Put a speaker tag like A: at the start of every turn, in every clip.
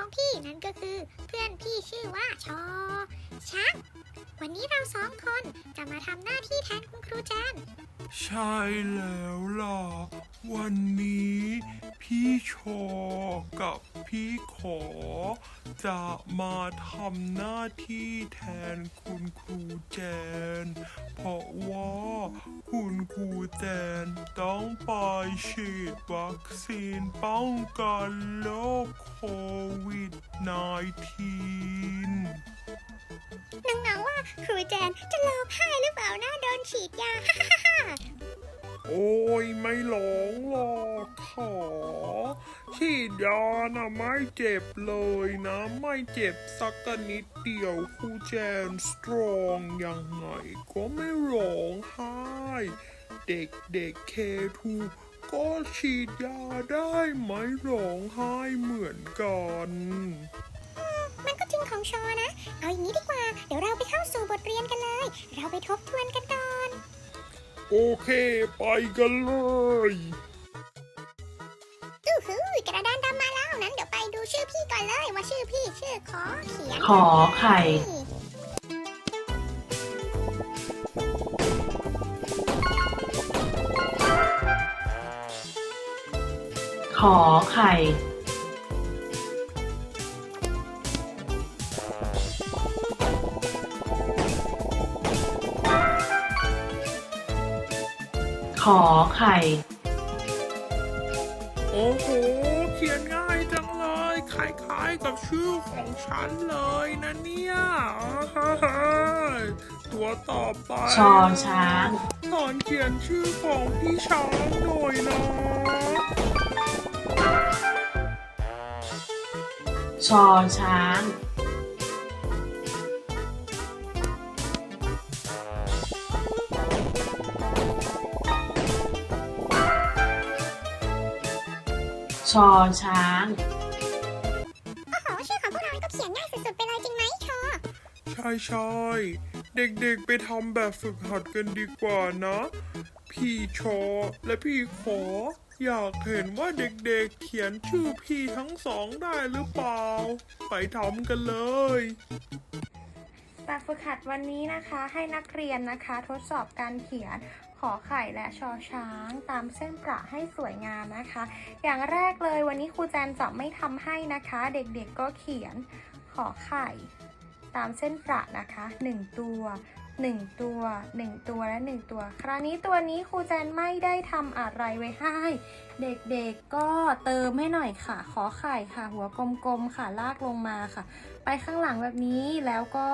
A: ของพี่นั่นก็คือ เพื่อนพี่ชื่อว่าชอชัก วันนี้เราสองคนจะมาทำหน้าที่แทนคุณครูแจน
B: ใช่แล้วล่ะ วันนี้พี่โชกับพี่ขอ จะมาทำหน้าที่แทนคุณครูแจน เพราะว่าคุณครูแจนต้องไปฉีดวัคซีนป้องกันโรคโควิด -19
A: น้องๆว่าครูแจนจะร้องไห้หรือเปล่านะโดนฉีดยา
B: โอ้ยไม่หลงหรอกขอฉีดยานะไม่เจ็บเลยนะ ไม่เจ็บสักนิดเดียวครูแจนสตรองยังไงก็ไม่ร้องไห้ เด็กเด็กเคทูก็ฉีดยาได้ไม่ร้องไห้เหมือนกัน
A: ของชอนะ เอาอย่างนี้ดีกว่า เดี๋ยวเราไปเข้าสู่บทเรียนกันเลย เราไปทบทวนกันก่อน
B: โอเค ไปกันเลย
A: อู้หูกระดานดำมาแล้วนั้นเดี๋ยวไปดูชื่อพี่ก่อนเลยว่าชื่อพี่ชื่อขอเขียน
C: ขอไข่ ขอไข่ ขอไข่
B: โอ้โห เขียนง่ายจังเลย คล้ายๆกับชื่อของฉันเลยนะเนี่ยอ่าฮ่าตัวต่อไป
C: ชอช้าง
B: สอนเขียนชื่อของพี่ช้างหน่อยนะ
C: ชอช้าง ชอช้าง
A: โอ้โหชื่อของพวกเรานี่ก็เขียนง่ายสุดๆไปเลยจริงไหมชอ
B: ใช่ใช่ๆเด็กๆไปทำแบบฝึกหัดกันดีกว่านะ พี่ชอและพี่ขอ อยากเห็นว่าเด็กๆเขียนชื่อพี่ทั้งสองได้หรือเปล่า ไปทำกันเลย
D: แบบฝึกหัดวันนี้นะคะให้นักเรียนนะคะ ทดสอบการเขียน ขอไข่และชอช้างตามเส้นประให้สวยงามนะคะ อย่างแรกเลยวันนี้ครูแจนจะไม่ทำให้นะคะ เด็กๆก็เขียนขอไข่ ตามเส้นประนะคะ 1 ตัว 1 ตัว 1 ตัวและ 1 ตัว คราวนี้ตัวนี้ครูแจนไม่ได้ทำอะไรไว้ให้ เด็กๆก็เติมให้หน่อยค่ะ ขอไข่ค่ะ หัวกลมๆค่ะลากลงมาค่ะ ไปข้างหลังแบบนี้แล้วก็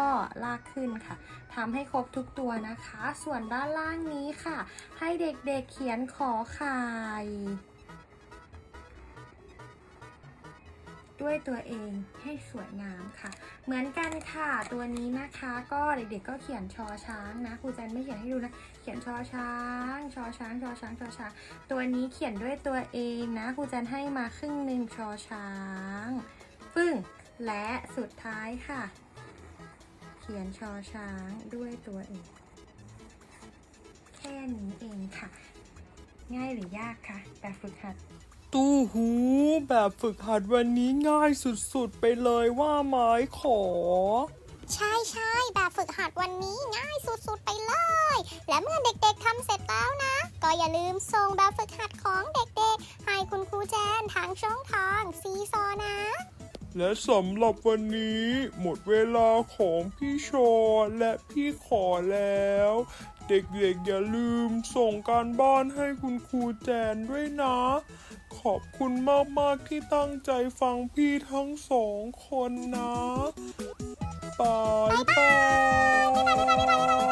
D: ลากขึ้นค่ะทำให้ครบทุกตัวนะคะ ส่วนด้านล่างนี้ค่ะ ให้เด็กๆเขียนขอไข่ ด้วยตัวเองให้สวยงามค่ะ เหมือนกันค่ะตัวนี้นะคะ ก็เด็กๆก็เขียนชอช้างนะครูแจนไม่เขียนให้ดูนะ เขียนชอช้าง ชอช้างชอช้างชอช้าง ตัวนี้เขียนด้วยตัวเองนะครูแจนให้มาครึ่งหนึ่งชอช้างปึ้งและสุดท้ายค่ะ เขียนชอช้างด้วยตัวเอง แค่นี้เองค่ะ ง่ายหรือยากคะแบบฝึกหัด
B: ตู้หูแบบฝึกหัดวันนี้ง่ายสุดๆ ไปเลยว่าไม้ขอ
A: ใช่ใช่แบบฝึกหัดวันนี้ง่ายสุดๆไปเลย และเมื่อเด็กๆทำเสร็จแล้วนะ ก็อย่าลืมส่งแบบฝึกหัดของเด็กๆ ให้คุณครูแจนทางช่องทางซีซอนะ
B: และสำหรับวันนี้ หมดเวลาของพี่โชและพี่ขอแล้ว เด็กๆอย่าลืมส่งการบ้านให้คุณครูแจนด้วยนะ ขอบคุณมากๆที่ตั้งใจฟังพี่ทั้งสองคนนะบายบาย